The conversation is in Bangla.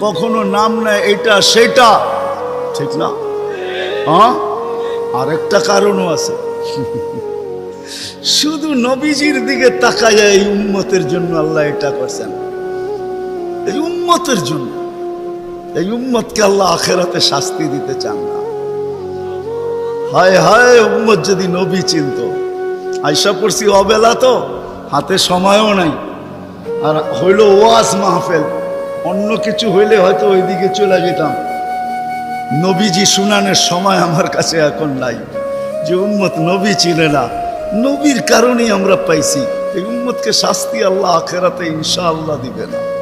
কখনো নাম নেয় এটা, সেটা। ঠিক না? হ্যাঁ আরেকটা কারণও আছে। শুধু নবীজির দিকে তাকায় এই উম্মতের জন্য আল্লাহ এটা করছেন। এই উম্মতের জন্য। এই উম্মতকে আল্লাহ আখেরাতে শাস্তি দিতে চান না। হায় হায়, উম্মত যদি নবী চিনত। আইসা পড়ছি অবেলা তো, হাতে সময়ও নাই। আর হইল ওয়াজ মাহফেল। অন্য কিছু হইলে হয়তো ওইদিকে চলে যেতাম। নবীজি শুনানের সময় আমার কাছে এখন নাই। যে উম্মত নবী চিনে না, নবীর কারণেই আমরা পাইছি। এই উম্মতকে শাস্তি আল্লাহ আখেরাতে ইনশাআল্লাহ দিবে না।